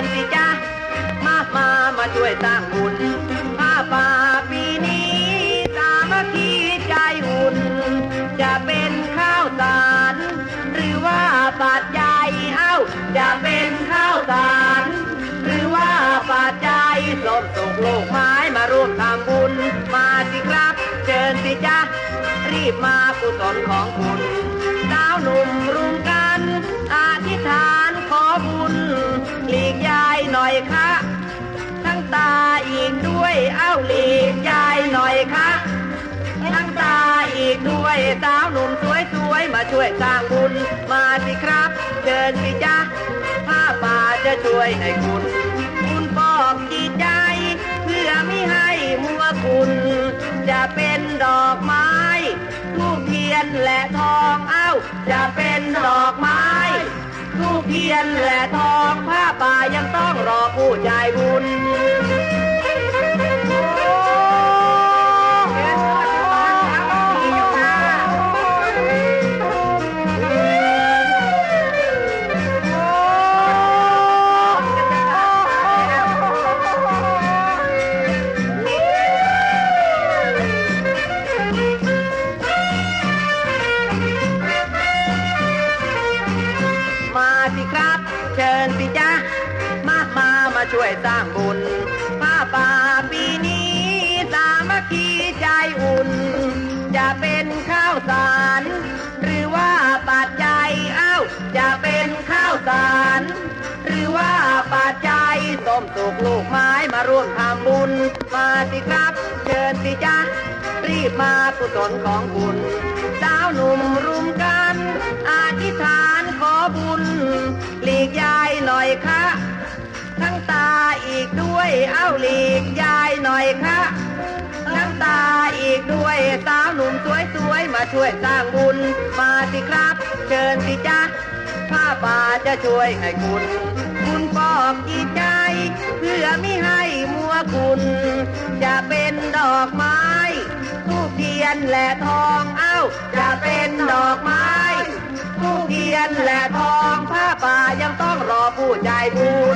ญสิจ้ามามามาช่วยสร้างบุญผ้าป่าปีนี้สามัคคีใจหุ่น จะเป็นข้าวสาร หรือว่าปัดใจเอ้า จะเป็นข้าวสาร หรือว่าปัดใจัยสมส่งโลกไม้มาร่วมทำบุญ มาสิครับ เชิญสิจ้ารีบมากุศลของคุณ ตาอีกด้วยเอ้าหลีกยายหน่อยค่ะทั้งตาอีกด้วยสาวหนุ่มสวยๆมาช่วยสร้างบุญมาสิครับเชิญสิจ๊ะผ้าป่าจะช่วยให้คุณ คุณปอกจิตใจ เพื่อไม่ให้มัวคุณ จะเป็นดอกไม้ทูบเทียนและทองเอ้า จะเป็นดอกไม้ทูบเทียนและทองผ้าป่ายังต้องรอผู้ใจบุญ ช่วยสร้างบุญผ้าป่าปีนี้ สามัคคีใจอุ่น จะเป็นข้าวสาร หรือว่าปัจจัยเอ้า จะเป็นข้าวสาร หรือว่าปัจจัยส้มสุกลูกไม้มาร่วมทำบุญ มาสิครับ เชิญสิจ๊ะรีบมากุศลของคุณสาวหนุ่มรุมกัน อาธิษฐาน อีกด้วยเอ้าหลีกยายหน่อยค่ะทั้งตาอีกด้วยสาวหนุ่มสวยๆมาช่วยสร้างบุญมาสิครับ เชิญสิจ๊ะผ้าป่าจะช่วยให้คุณ คุณปอกจิตใจ เพื่อไม่ให้มัวคุณ จะเป็นดอกไม้ทูบเทียนและทองเอ้า จะเป็นดอกไม้ทูบเทียนและทองผ้าป่ายังต้องรอผู้ใจบุญ